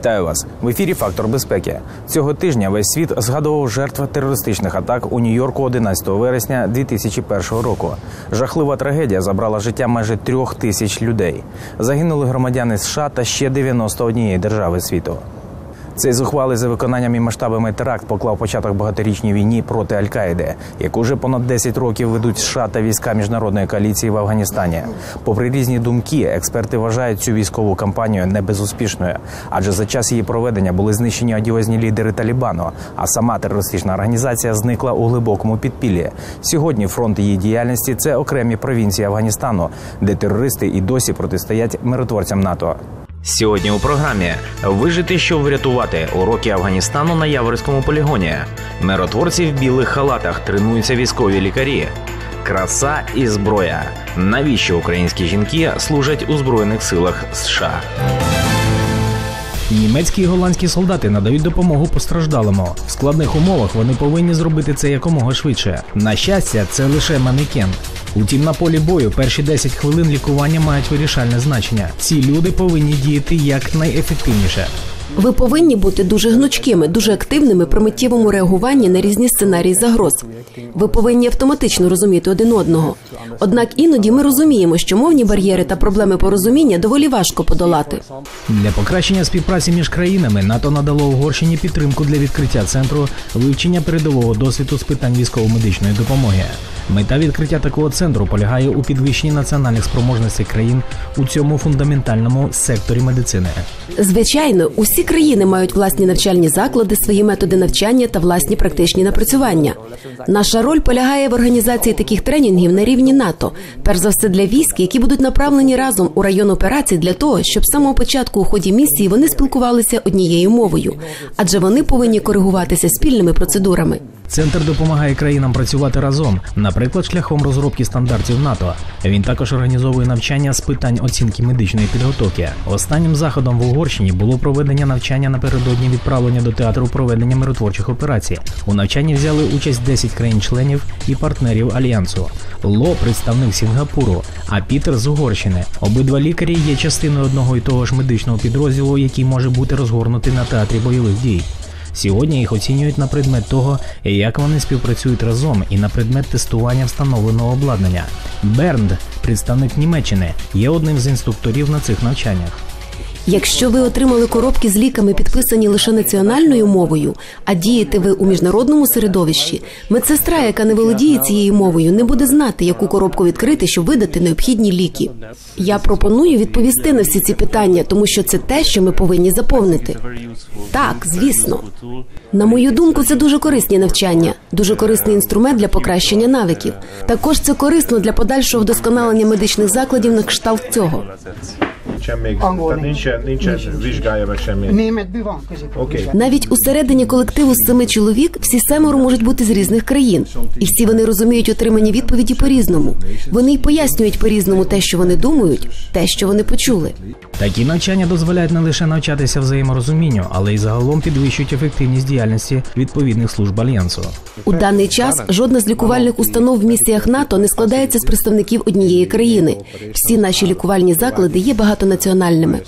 Вітаю вас в ефірі Фактор безпеки. Цього тижня весь світ згадував жертв терористичних атак у Нью-Йорку 11 вересня 2001 року. Жахлива трагедія забрала життя майже трьох тисяч людей. Загинули громадяни США та ще 91 держави світу. Цей зухвалий за виконанням і масштабами теракт поклав початок багаторічній війні проти Аль-Каїди, яку вже понад 10 років ведуть США та війська міжнародної коаліції в Афганістані. Попри різні думки, експерти вважають цю військову кампанію небезуспішною, адже за час її проведення були знищені одіозні лідери Талібану, а сама терористична організація зникла у глибокому підпіллі. Сьогодні фронт її діяльності це окремі провінції Афганістану, де терористи і досі протистоять миротворцям НАТО. Сьогодні у програмі вижити, щоб врятувати уроки Афганістану на Яворському полігоні. Миротворці в білих халатах тренуються військові лікарі. Краса і зброя. Навіщо українські жінки служать у збройних силах США? Німецькі і голландські солдати надають допомогу постраждалому. В складних умовах вони повинні зробити це якомога швидше. На щастя, це лише манекен. Утім, на полі бою перші 10 хвилин лікування мають вирішальне значення. Ці люди повинні діяти якнайефективніше. Ви повинні бути дуже гнучкими, дуже активними при миттєвому реагуванні на різні сценарії загроз. Ви повинні автоматично розуміти один одного. Однак іноді ми розуміємо, що мовні бар'єри та проблеми порозуміння доволі важко подолати. Для покращення співпраці між країнами НАТО надало Угорщині підтримку для відкриття центру вивчення передового досвіду з питань військово-медичної допомоги. Мета відкриття такого центру полягає у підвищенні національних спроможностей країн у цьому фундаментальному секторі медицини. Звичайно, усі країни мають власні навчальні заклади, свої методи навчання та власні практичні напрацювання. Наша роль полягає в організації таких тренінгів на рівні НАТО, перш за все для військ, які будуть направлені разом у район операцій для того, щоб з самого початку у ході місії вони спілкувалися однією мовою, адже вони повинні коригуватися спільними процедурами. Центр допомагає країнам працювати разом, наприклад, шляхом розробки стандартів НАТО. Він також організовує навчання з питань оцінки медичної підготовки. Останнім заходом в Угорщині було проведення навчання напередодні відправлення до театру проведення миротворчих операцій. У навчанні взяли участь 10 країн-членів і партнерів альянсу. Ло представник Сінгапуру, а Пітер з Угорщини. Обидва лікарі є частиною одного і того ж медичного підрозділу, який може бути розгорнутий на театрі бойових дій. Сьогодні їх оцінюють на предмет того, як вони співпрацюють разом, і на предмет тестування встановленого обладнання. Бернд, представник Німеччини, є одним з інструкторів на цих навчаннях. Якщо ви отримали коробки з ліками, підписані лише національною мовою, а дієте ви у міжнародному середовищі, медсестра, яка не володіє цією мовою, не буде знати, яку коробку відкрити, щоб видати необхідні ліки. Я пропоную відповісти на всі ці питання, тому що це те, що ми повинні заповнити. Так, звісно. На мою думку, це дуже корисні навчання, дуже корисний інструмент для покращення навиків. Також це корисно для подальшого вдосконалення медичних закладів на кшталт цього. Nincsen még, Angol tehát nincs. nincsen, nincsen Nincs. vizsgája vagy semmi. Németből van közép. Oké. Навіть усередині колективу з семи чоловік всі семеро можуть бути з різних країн, і всі вони розуміють отримані відповіді по-різному. Вони й пояснюють по-різному те, що вони думають, те, що вони почули. Такі навчання дозволяють не лише навчатися взаєморозумінню, але й загалом підвищують ефективність діяльності відповідних служб альянсу. У даний час жодна з лікувальних установ в місіях НАТО не складається з представників однієї країни. Всі наші лікувальні заклади є багатонаціональними.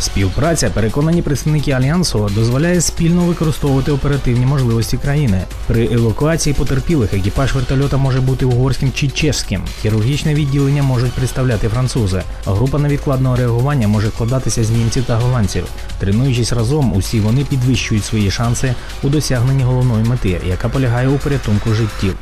Співпраця, переконані представники альянсу, дозволяє спільно використовувати оперативні можливості країни. При евакуації потерпілих екіпаж вертольота може бути угорським чи чешським. Хірургічне відділення можуть представляти французи. Група невідкладного реагування може складатися з німців та голландців. Тренуючись разом, усі вони підвищують свої шанси у досягненні головної мети, яка полягає у порятунку життів.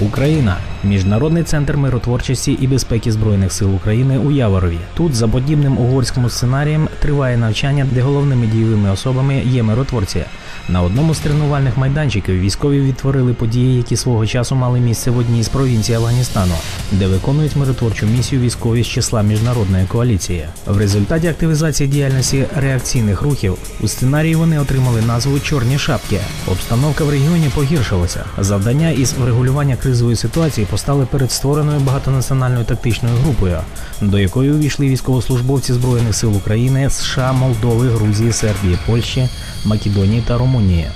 Україна міжнародний центр миротворчості і безпеки збройних сил України у Яворові. Тут за подібним угорським сценарієм триває навчання, де головними дієвими особами є миротворці. На одному з тренувальних майданчиків військові відтворили події, які свого часу мали місце в одній з провінцій Афганістану, де виконують миротворчу місію військові з числа міжнародної коаліції. В результаті активізації діяльності реакційних рухів у сценарії вони отримали назву Чорні шапки. Обстановка в регіоні погіршилася. Завдання із врегулювання кризової ситуації постали перед створеною багатонаціональною тактичною групою, до якої увійшли військовослужбовці збройних сил України, США, Молдови, Грузії, Сербії, Польщі, Македонії та Румунії.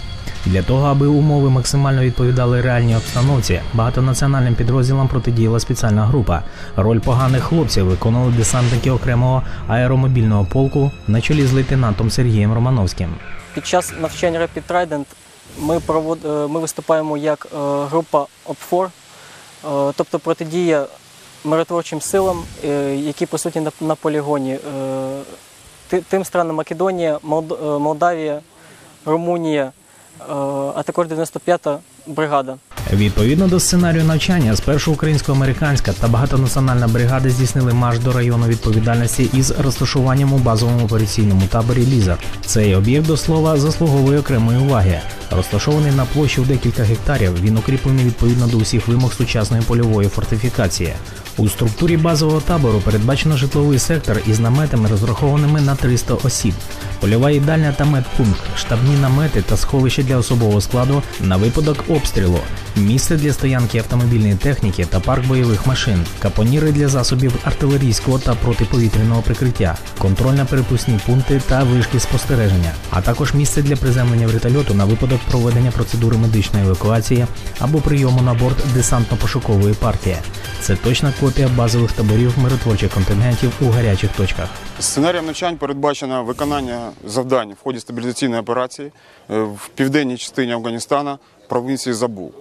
Для того, аби умови максимально відповідали реальній обстановці, багатонаціональним підрозділам протидіяла спеціальна група. Роль поганих хлопців виконували десантники окремого аеромобільного полку на чолі з лейтенантом Сергієм Романовським. Під час навчання Rapid Trident ми, провод... е, ми виступаємо як е, група ОПФОР, тобто протидія миротворчим силам, е, які присутні на, на полігоні. Е, ти- Тим странам Македонія, Молд- е, Молдавія, Румунія, е, а також 95-та бригада. Відповідно до сценарію навчання, спершу українсько-американська та багатонаціональна бригади здійснили марш до району відповідальності із розташуванням у базовому операційному таборі Лізар. Цей об'єкт до слова заслуговує окремої уваги. Розташований на площі в декілька гектарів, він укріплений відповідно до усіх вимог сучасної польової фортифікації. У структурі базового табору передбачено житловий сектор із наметами, розрахованими на 300 осіб, польова їдальня та медпункт, штабні намети та сховище для особового складу на випадок обстрілу, місце для стоянки автомобільної техніки та парк бойових машин, капоніри для засобів артилерійського та протиповітряного прикриття, контрольно-перепускні пункти та вишки спостереження, а також місце для приземлення вертольоту на випадок проведення процедури медичної евакуації або прийому на борт десантно-пошукової партії. Це точна копія базових таборів миротворчих контингентів у гарячих точках. Сценарієм навчань передбачено виконання завдань в ході стабілізаційної операції е, в південній частині Афганістана, провінції Забул.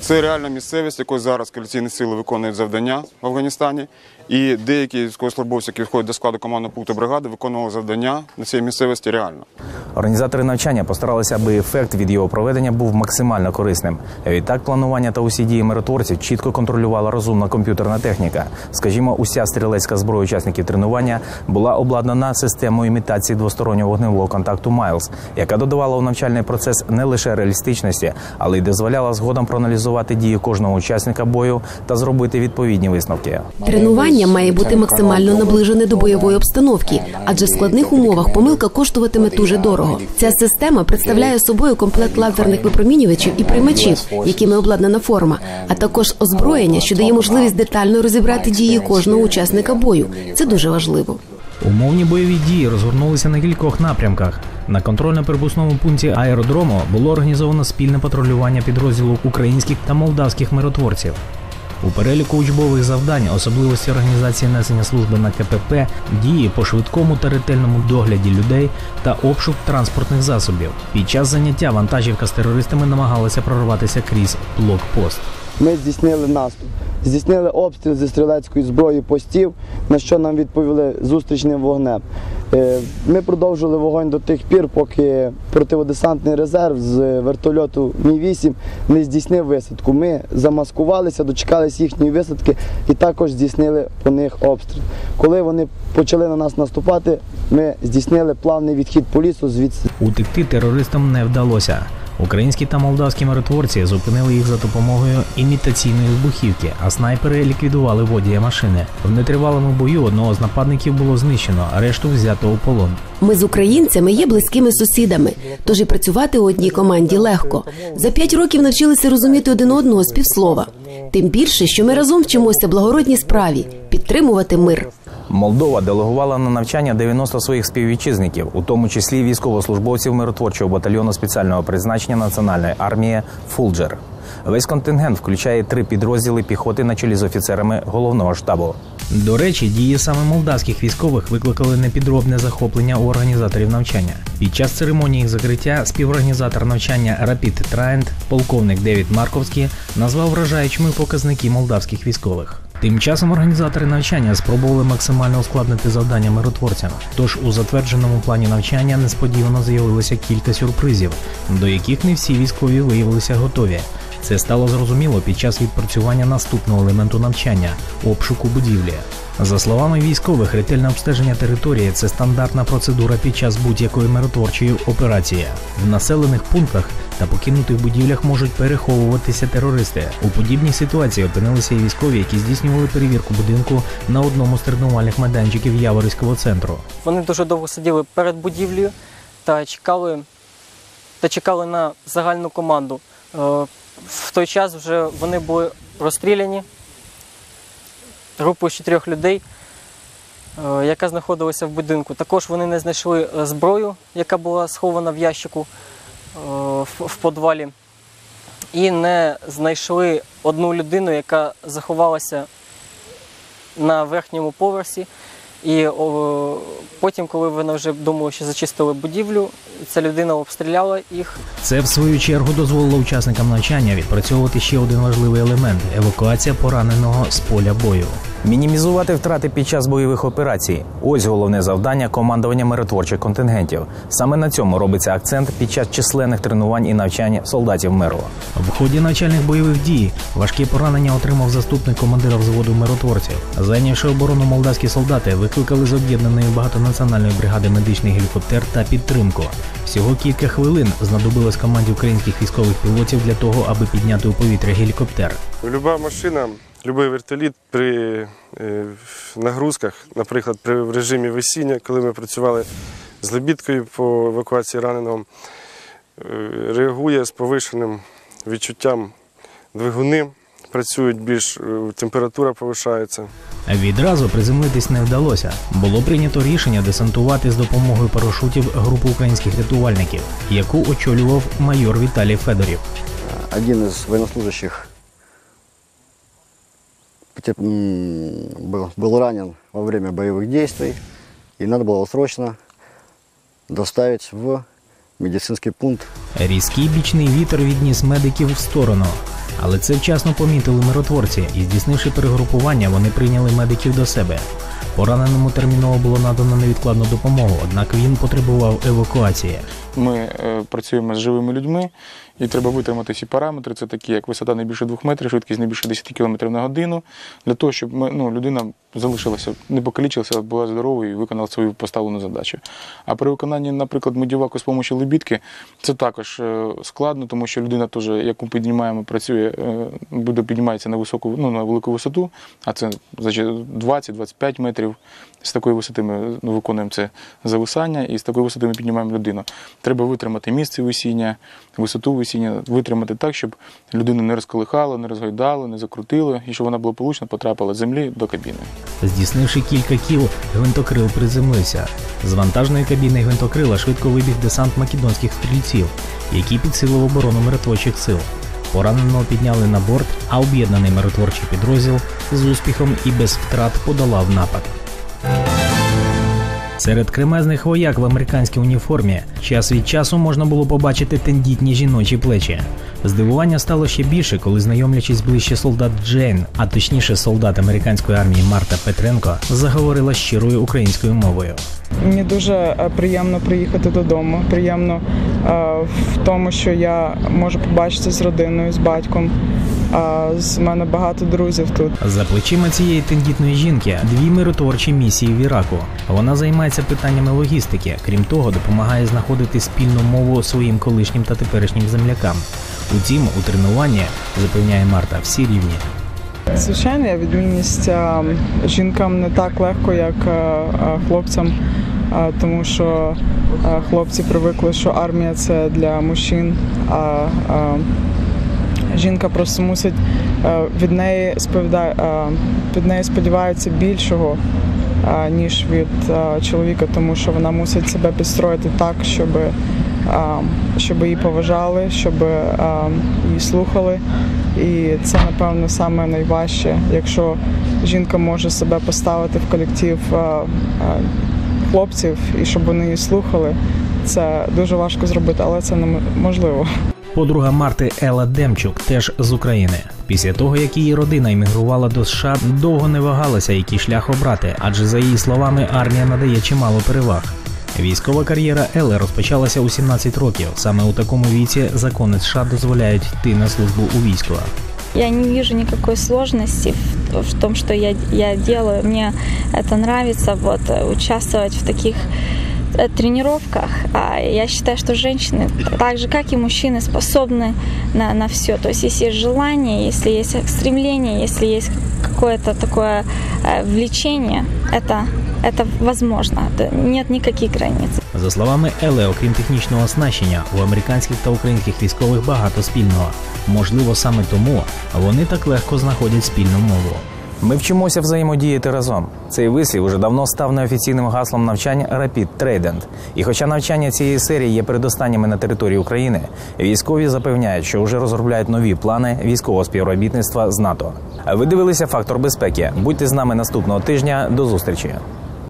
Це реальна місцевість, якою зараз коаліційні сили виконують завдання в Афганістані. І деякі військовослужбовці, які входять до складу командного пункту бригади, виконували завдання на цій місцевості реально. Організатори навчання постаралися, аби ефект від його проведення був максимально корисним. Відтак планування та усі дії миротворців чітко контролювала розумна комп'ютерна техніка. Скажімо, уся стрілецька зброя учасників тренування була обладнана системою імітації двостороннього вогневого контакту Майлз, яка додавала у навчальний процес не лише реалістичності, але й дозволяла згодом проаналізувати дії кожного учасника бою та зробити відповідні висновки. Тренування має бути максимально наближене до бойової обстановки, адже в складних умовах помилка коштуватиме дуже дорого. Ця система представляє собою комплект лазерних випромінювачів і приймачів, якими обладнана форма, а також озброєння, що дає можливість детально розібрати дії кожного учасника бою. Це дуже важливо. Умовні бойові дії розгорнулися на кількох напрямках. На контрольно-перепусному пункті аеродрому було організовано спільне патрулювання підрозділу українських та молдавських миротворців. У переліку учбових завдань, особливості організації несення служби на КПП, дії по швидкому та ретельному догляді людей та обшук транспортних засобів. Під час заняття вантажівка з терористами намагалася прорватися крізь блокпост. Ми здійснили наступ, здійснили обстріл зі стрілецької зброї постів, на що нам відповіли зустрічним вогнем. Е, Ми продовжили вогонь до тих пір, поки противодесантний резерв з вертольоту Мі-8 не здійснив висадку. Ми замаскувалися, дочекалися їхньої висадки і також здійснили по них обстріл. Коли вони почали на нас наступати, ми здійснили плавний відхід по лісу звідси. Утекти терористам не вдалося. Українські та молдавські миротворці зупинили їх за допомогою імітаційної вибухівки, а снайпери ліквідували водія машини. В нетривалому бою одного з нападників було знищено, а решту взято у полон. Ми з українцями є близькими сусідами, тож і працювати у одній команді легко. За п'ять років навчилися розуміти один одного з півслова. Тим більше, що ми разом вчимося благородній справі підтримувати мир. Молдова делегувала на навчання 90 своїх співвітчизників, у тому числі військовослужбовців миротворчого батальйону спеціального призначення національної армії Фулджер. Весь контингент включає три підрозділи піхоти на чолі з офіцерами головного штабу. До речі, дії саме молдавських військових викликали непідробне захоплення у організаторів навчання. Під час церемонії закриття співорганізатор навчання Rapid Trident, полковник Девід Марковський, назвав вражаючими показники молдавських військових. Тим часом організатори навчання спробували максимально ускладнити завдання миротворцям. Тож у затвердженому плані навчання несподівано з'явилося кілька сюрпризів, до яких не всі військові виявилися готові. Це стало зрозуміло під час відпрацювання наступного елементу навчання обшуку будівлі. За словами військових, ретельне обстеження території це стандартна процедура під час будь-якої миротворчої операції. В населених пунктах та покинутих будівлях можуть переховуватися терористи. У подібній ситуації опинилися і військові, які здійснювали перевірку будинку на одному з тренувальних майданчиків Яворівського центру. Вони дуже довго сиділи перед будівлею та чекали, та чекали на загальну команду. Е, В той час вже вони були розстріляні групою з чотирьох людей, е, яка знаходилася в будинку. Також вони не знайшли е, зброю, яка була схована в ящику. В, подвалі і не знайшли одну людину, яка заховалася на верхньому поверсі. І потім, коли вони вже думали, що зачистили будівлю, ця людина обстріляла їх. Це в свою чергу дозволило учасникам навчання відпрацьовувати ще один важливий елемент евакуація пораненого з поля бою. Мінімізувати втрати під час бойових операцій ось головне завдання командування миротворчих контингентів. Саме на цьому робиться акцент під час численних тренувань і навчань солдатів миру. В ході навчальних бойових дій важкі поранення отримав заступник командира взводу миротворців. Зайнявши оборону молдавські солдати, викликали з об'єднаної багатонаціональної бригади медичний гелікоптер та підтримку. Всього кілька хвилин знадобилось команді українських військових пілотів для того, аби підняти у повітря гелікоптер. Люба машина, будь-який вертоліт при е, нагрузках, наприклад, при режимі весіння, коли ми працювали з лебідкою по евакуації раненого, е, реагує з повишеним відчуттям двигуни, працюють більш, е, температура повишається. Відразу приземлитись не вдалося. Було прийнято рішення десантувати з допомогою парашутів групу українських рятувальників, яку очолював майор Віталій Федорів. один из военнослужащих потеп- м, был, был ранен во время боевых действий, и надо было его срочно доставить в медицинский пункт Різкий бічний вітер відніс медиків в сторону. Але це вчасно помітили миротворці, і здійснивши перегрупування, вони прийняли медиків до себе. Пораненому терміново було надано невідкладну допомогу, однак він потребував евакуації. Ми е, працюємо з живими людьми, і треба витримати всі параметри. Це такі, як висота не більше 2 метрів, швидкість не більше 10 км на годину, для того, щоб ми, ну, людина залишилася, не покалічилася, була здоровою і виконала свою поставлену задачу. А при виконанні, наприклад, медіваку з допомогою лебідки, це також е, складно, тому що людина теж, яку піднімаємо, працює, е, буде піднімається на високу, ну, на велику висоту, а це значить, 20-25 метрів. З такої висоти ми ну, виконуємо це зависання, і з такої висоти ми піднімаємо людину. Треба витримати місце висіння, висоту висіння, витримати так, щоб людину не розколихало, не розгойдало, не закрутило, і щоб вона благополучно потрапила з землі до кабіни. Здійснивши кілька кіл, гвинтокрил приземлився. З вантажної кабіни гвинтокрила швидко вибіг десант македонських стрільців, який підсилив оборону миротворчих сил. Пораненого підняли на борт, а об'єднаний миротворчий підрозділ з успіхом і без втрат подолав напад. Серед кремезних вояк в американській уніформі час від часу можна було побачити тендітні жіночі плечі. Здивування стало ще більше, коли знайомлячись ближче солдат Джейн, а точніше солдат американської армії Марта Петренко, заговорила щирою українською мовою. Мені дуже е, приємно приїхати додому. Приємно е, в тому, що я можу побачитися з родиною, з батьком. А з мене багато друзів тут. За плечима цієї тендітної жінки дві миротворчі місії в Іраку. Вона займається питаннями логістики. Крім того, допомагає знаходити спільну мову своїм колишнім та теперішнім землякам. Утім, у тренуванні запевняє Марта всі рівні. Звичайно, я відмінність жінкам не так легко, як хлопцям, тому що хлопці привикли, що армія це для мужчин, а жінка просто мусить е, від неї сповіда- е, від неї сподіваються більшого. е, Ніж від чоловіка, тому що вона мусить себе підстроїти так, щоб, щоб її поважали, щоб її слухали. І це, напевно, саме найважче, якщо жінка може себе поставити в колектив хлопців і щоб вони її слухали. Це дуже важко зробити, але це неможливо Подруга Марти Ела Демчук теж з України. Після того, як її родина іммігрувала до США, довго не вагалася, який шлях обрати, адже за її словами армія надає чимало переваг. Військова кар'єра Ели розпочалася у 17 років. Саме у такому віці закони США дозволяють йти на службу у військо. Я не вижу никакой сложности в, в том, что я, я делаю. Мне это нравится, вот, э, участвовать в таких э, тренировках. А я считаю, что женщины, так же как и мужчины, способны на, на все. То есть, если есть желание, если есть стремление, если есть какое-то такое э, влечение, это, это возможно. Это- Нет никаких границ. За словами Еле, окрім технічного оснащення, у американських та українських військових багато спільного. Можливо, саме тому вони так легко знаходять спільну мову. Ми вчимося взаємодіяти разом. Цей вислів уже давно став неофіційним гаслом навчань Rapid Trident. І хоча навчання цієї серії є передостанніми на території України, військові запевняють, що вже розробляють нові плани військового співробітництва з НАТО. Ви дивилися фактор безпеки. Будьте з нами наступного тижня. До зустрічі.